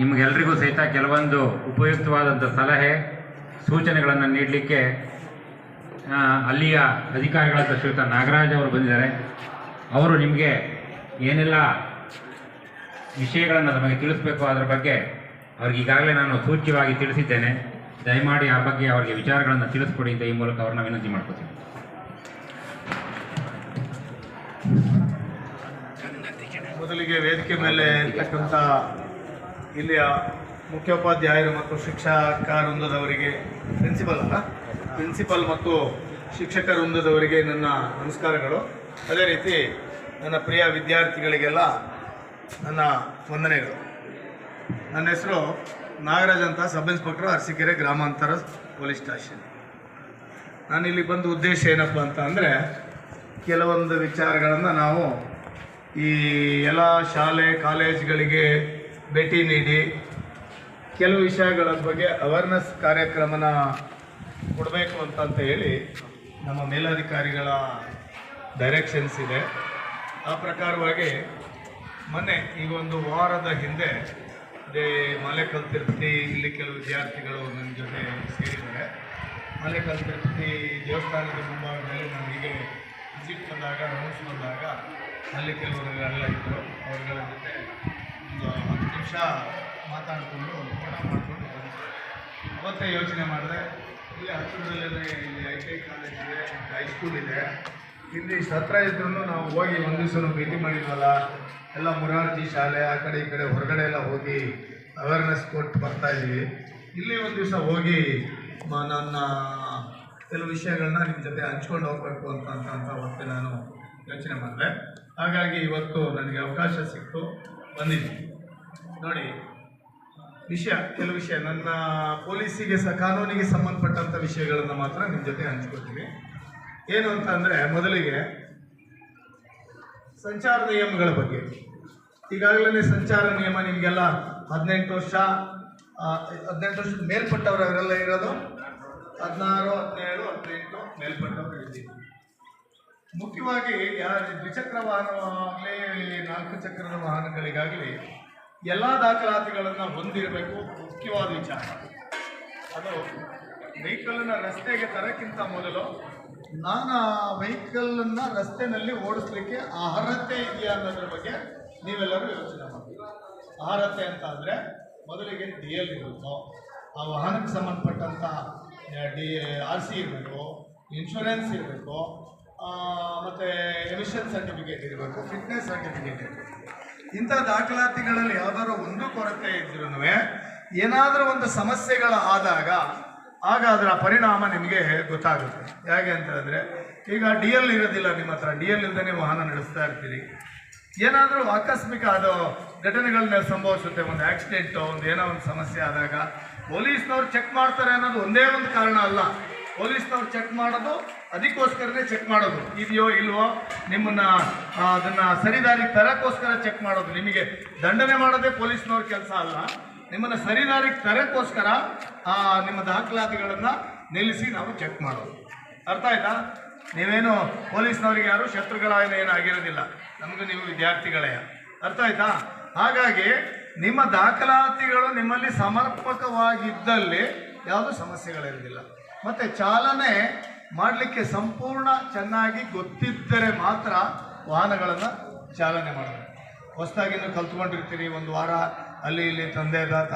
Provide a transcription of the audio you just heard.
ನಿಮಗೆಲ್ರಿಗೂ ಸಹಿತ ಕೆಲವೊಂದು ಉಪಯುಕ್ತವಾದಂಥ ಸಲಹೆ, ಸೂಚನೆಗಳನ್ನು ನೀಡಲಿಕ್ಕೆ ಅಲ್ಲಿಯ ಅಧಿಕಾರಿಗಳಾದ ಶ್ರೀಯುತ ನಾಗರಾಜ್ ಅವರು ಬಂದಿದ್ದಾರೆ. ಅವರು ನಿಮಗೆ ಏನೆಲ್ಲ ವಿಷಯಗಳನ್ನು ನಮಗೆ ತಿಳಿಸ್ಬೇಕು ಅದರ ಬಗ್ಗೆ ಅವ್ರಿಗೆ ಈಗಾಗಲೇ ನಾನು ಸೂಚ್ಯವಾಗಿ ತಿಳಿಸಿದ್ದೇನೆ. ದಯಮಾಡಿ ಆ ಬಗ್ಗೆ ಅವರಿಗೆ ವಿಚಾರಗಳನ್ನು ತಿಳಿಸ್ಕೊಡಿ ಅಂತ ಈ ಮೂಲಕ ಅವ್ರನ್ನ ವಿನಂತಿ ಮಾಡ್ಕೋತೀನಿ. ಮೊದಲಿಗೆ ವೇದಿಕೆ ಮೇಲೆ ಇರ್ತಕ್ಕಂಥ ಇಲ್ಲಿಯ ಮುಖ್ಯೋಪಾಧ್ಯಾಯರು ಮತ್ತು ಶಿಕ್ಷಕ ವೃಂದದವರಿಗೆ ಪ್ರಿನ್ಸಿಪಲ್ ಅಲ್ಲ ಪ್ರಿನ್ಸಿಪಲ್ ಮತ್ತು ಶಿಕ್ಷಕ ವೃಂದದವರಿಗೆ ನನ್ನ ನಮಸ್ಕಾರಗಳು. ಅದೇ ರೀತಿ ನನ್ನ ಪ್ರಿಯ ವಿದ್ಯಾರ್ಥಿಗಳಿಗೆಲ್ಲ ನನ್ನ ವಂದನೆಗಳು. ನನ್ನ ಹೆಸರು ನಾಗರಾಜ್ ಅಂತ, ಸಬ್ ಇನ್ಸ್ಪೆಕ್ಟರ್ ಅರಸೀಕೆರೆ ಗ್ರಾಮಾಂತರ ಪೊಲೀಸ್ ಸ್ಟೇಷನ್. ನಾನು ಇಲ್ಲಿ ಬಂದ ಉದ್ದೇಶ ಏನಪ್ಪ ಅಂತ ಅಂದರೆ, ಕೆಲವೊಂದು ವಿಚಾರಗಳನ್ನು ನಾವು ಈ ಎಲ್ಲ ಶಾಲೆ, ಕಾಲೇಜ್ಗಳಿಗೆ ಭೇಟಿ ನೀಡಿ. ಕೆಲವು ವಿಷಯಗಳ ಬಗ್ಗೆ ಅವೇರ್ನೆಸ್ ಕಾರ್ಯಕ್ರಮನ ಕೊಡಬೇಕು ಅಂತ ಅಂತ ಹೇಳಿ ನಮ್ಮ ಮೇಲಧಿಕಾರಿಗಳ ಡೈರೆಕ್ಷನ್ಸ್ ಇದೆ. ಆ ಪ್ರಕಾರವಾಗಿ ಮೊನ್ನೆ ಈಗ ಒಂದು ವಾರದ ಹಿಂದೆ ಅದೇ ಮಲೆಕಲ್ ತಿರುಪತಿ ಇಲ್ಲಿ ಕೆಲವು ವಿದ್ಯಾರ್ಥಿಗಳು ನನ್ನ ಜೊತೆ ಸೇರಿದ್ದಾರೆ. ಮಲೆಕಲ್ ತಿರುಪತಿ ದೇವಸ್ಥಾನದ ಮುಂಭಾಗದಲ್ಲಿ ನಮಗೆ ವಿಸಿಟ್ ಬಂದಾಗ ರೌಂಡ್ಸ್ ಬಂದಾಗ ಅಲ್ಲಿ ಕೆಲವರು ಎಲ್ಲ ಇದ್ದರು. ಅವ್ರಗಳ ಜೊತೆ ಒಂದು ನಿಮಿಷ ಮಾತಾಡಿಕೊಂಡು ಊಟ ಮಾಡಿಕೊಂಡು. ಅವತ್ತೇ ಯೋಚನೆ ಮಾಡಿದೆ, ಇಲ್ಲಿ ಹತ್ತಿರದಲ್ಲೇ ಇಲ್ಲಿ ಐ ಟಿ ಐ ಕಾಲೇಜ್ ಇದೆ ಹೈಸ್ಕೂಲ್ ಇದೆ. ಇಲ್ಲಿ ಸತ್ರ ಇದ್ರೂ ನಾವು ಹೋಗಿ ಒಂದು ದಿವಸ ಭೇಟಿ ಮಾಡಿದ್ವಲ್ಲ, ಎಲ್ಲ ಮುರಾರ್ಜಿ ಶಾಲೆ, ಆ ಕಡೆ ಈ ಕಡೆ ಹೊರಗಡೆ ಎಲ್ಲ ಹೋಗಿ ಅವೇರ್ನೆಸ್ ಕೊಟ್ಟು ಬರ್ತಾಯಿದ್ದೀವಿ ಇಲ್ಲಿ ಒಂದು ದಿವಸ ಹೋಗಿ ನನ್ನ ಕೆಲವು ವಿಷಯಗಳನ್ನ ನಿಮ್ಮ ಜೊತೆ ಹಂಚ್ಕೊಂಡು ಹೋಗ್ಬೇಕು ಅಂತ ಅಂತ ಅಂತ ಅವತ್ತೆ ನಾನು ಯೋಚನೆ ಮಾಡಿದೆ. ಹಾಗಾಗಿ ಇವತ್ತು ನನಗೆ ಅವಕಾಶ ಸಿಕ್ತು, ಬಂದಿದ್ದೀನಿ. ನೋಡಿ, ವಿಷಯ ಕೆಲವು ವಿಷಯ. ನನ್ನ ಪೊಲೀಸಿಗೆ ಸ ಕಾನೂನಿಗೆ ಸಂಬಂಧಪಟ್ಟಂಥ ವಿಷಯಗಳನ್ನು ಮಾತ್ರ ನಿಮ್ಮ ಜೊತೆ ಹಂಚ್ಕೊತೀವಿ ಏನು ಅಂತ ಅಂದರೆ, ಮೊದಲಿಗೆ ಸಂಚಾರ ನಿಯಮಗಳ ಬಗ್ಗೆ. ಈಗಾಗಲೇ ಸಂಚಾರ ನಿಯಮ ನಿಮಗೆಲ್ಲ ಹದಿನೆಂಟು ವರ್ಷ ಹದಿನೆಂಟು ವರ್ಷದ ಮೇಲ್ಪಟ್ಟವರು ಅವರೆಲ್ಲ ಇರೋದು? ಹದಿನಾರು, ಹದಿನೇಳು, ಹದಿನೆಂಟು ಮೇಲ್ಪಟ್ಟವರು ಇದ್ದೀವಿ. ಮುಖ್ಯವಾಗಿ ಯಾರು ದ್ವಿಚಕ್ರ ವಾಹನವಾಗಲಿ ನಾಲ್ಕು ಚಕ್ರದ ವಾಹನಗಳಿಗಾಗಲಿ ಎಲ್ಲ ದಾಖಲಾತಿಗಳನ್ನು ಹೊಂದಿರಬೇಕು. ಮುಖ್ಯವಾದ ವಿಚಾರ. ಅದು ವೆಹಿಕಲನ್ನು ರಸ್ತೆಗೆ ತರಕ್ಕಿಂತ ಮೊದಲು ನಾನು ಆ ವೆಹಿಕಲನ್ನು ರಸ್ತೆಯಲ್ಲಿ ಓಡಿಸ್ಲಿಕ್ಕೆ ಅರ್ಹತೆ ಇದೆಯಾ ಅನ್ನೋದ್ರ ಬಗ್ಗೆ ನೀವೆಲ್ಲರೂ ಯೋಚನೆ ಮಾಡಿ ಅರ್ಹತೆ ಅಂತ ಅಂದರೆ ಮೊದಲಿಗೆ ಡಿ ಎಲ್ ಇರಬೇಕು. ಆ ವಾಹನಕ್ಕೆ ಸಂಬಂಧಪಟ್ಟಂಥ ಡಿ ಆರ್ ಸಿ ಇರಬೇಕು ಇನ್ಶೂರೆನ್ಸ್ ಇರಬೇಕು ಮತ್ತು ಎಮಿಷನ್ ಸರ್ಟಿಫಿಕೇಟ್ ಇರಬೇಕು ಫಿಟ್ನೆಸ್ ಸರ್ಟಿಫಿಕೇಟ್ ಇರಬೇಕು. ಇಂಥ ದಾಖಲಾತಿಗಳಲ್ಲಿ ಯಾವ್ದಾದ್ರು ಒಂದು ಕೊರತೆ ಇದ್ರೂ ಏನಾದರೂ ಒಂದು ಸಮಸ್ಯೆಗಳ ಆದಾಗ ಆಗ ಅದರ ಪರಿಣಾಮ ನಿಮಗೆ ಗೊತ್ತಾಗುತ್ತೆ. ಹೇಗೆ ಅಂತ ಹೇಳಿದ್ರೆ ಈಗ ಡಿ ಎಲ್ ಇರೋದಿಲ್ಲ ನಿಮ್ಮ ಹತ್ರ. ಡಿ ಎಲ್ ಇಲ್ಲದೇ ವಾಹನ ನಡೆಸ್ತಾ ಇರ್ತೀರಿ. ಏನಾದರೂ ಆಕಸ್ಮಿಕ ಅದು ಘಟನೆಗಳನ್ನ ಸಂಭವಿಸುತ್ತೆ, ಒಂದು ಆಕ್ಸಿಡೆಂಟು, ಒಂದು ಏನೋ ಒಂದು ಸಮಸ್ಯೆ ಆದಾಗ, ಪೊಲೀಸ್ನವ್ರು ಚೆಕ್ ಮಾಡ್ತಾರೆ ಅನ್ನೋದು ಒಂದೇ ಒಂದು ಕಾರಣ ಅಲ್ಲ. ಪೊಲೀಸ್ನವ್ರು ಚೆಕ್ ಮಾಡೋದು, ಅದಕ್ಕೋಸ್ಕರನೇ ಚೆಕ್ ಮಾಡೋದು. ಇದೆಯೋ ಇಲ್ವೋ, ನಿಮ್ಮನ್ನ ಅದನ್ನ ಸರಿದಾರಿಗೆ ತರಕ್ಕೋಸ್ಕರ ಚೆಕ್ ಮಾಡೋದು. ನಿಮಗೆ ದಂಡನೆ ಮಾಡೋದೇ ಪೊಲೀಸ್ನವ್ರ ಕೆಲಸ ಅಲ್ಲ. ನಿಮ್ಮನ್ನ ಸರಿದಾರಿಗೆ ತರಕ್ಕೋಸ್ಕರ ನಿಮ್ಮ ದಾಖಲಾತಿಗಳನ್ನು ನಿಲ್ಲಿಸಿ ನಾವು ಚೆಕ್ ಮಾಡೋದು. ಅರ್ಥ ಆಯ್ತಾ? ನೀವೇನು ಪೊಲೀಸ್ನವರಿಗೆ ಯಾರು ಶತ್ರುಗಳ ಏನು ಆಗಿರೋದಿಲ್ಲ. ನಮಗೂ ನೀವು ವಿದ್ಯಾರ್ಥಿಗಳೇ. ಅರ್ಥ ಆಯ್ತಾ? ಹಾಗಾಗಿ ನಿಮ್ಮ ದಾಖಲಾತಿಗಳು ನಿಮ್ಮಲ್ಲಿ ಸಮರ್ಪಕವಾಗಿದ್ದಲ್ಲಿ ಯಾವುದೂ ಸಮಸ್ಯೆಗಳಿರೋದಿಲ್ಲ. ಮತ್ತು ಚಾಲನೆ ಮಾಡಲಿಕ್ಕೆ ಸಂಪೂರ್ಣ ಚೆನ್ನಾಗಿ ಗೊತ್ತಿದ್ದರೆ ಮಾತ್ರ ವಾಹನಗಳನ್ನು ಚಾಲನೆ ಮಾಡಬೇಕು. ಹೊಸದಾಗಿನ್ನು ಕಲ್ತ್ಕೊಂಡಿರ್ತೀರಿ, ಒಂದು ವಾರ ಅಲ್ಲಿ ಇಲ್ಲಿ ತಂದೆ, ತಾಯಿ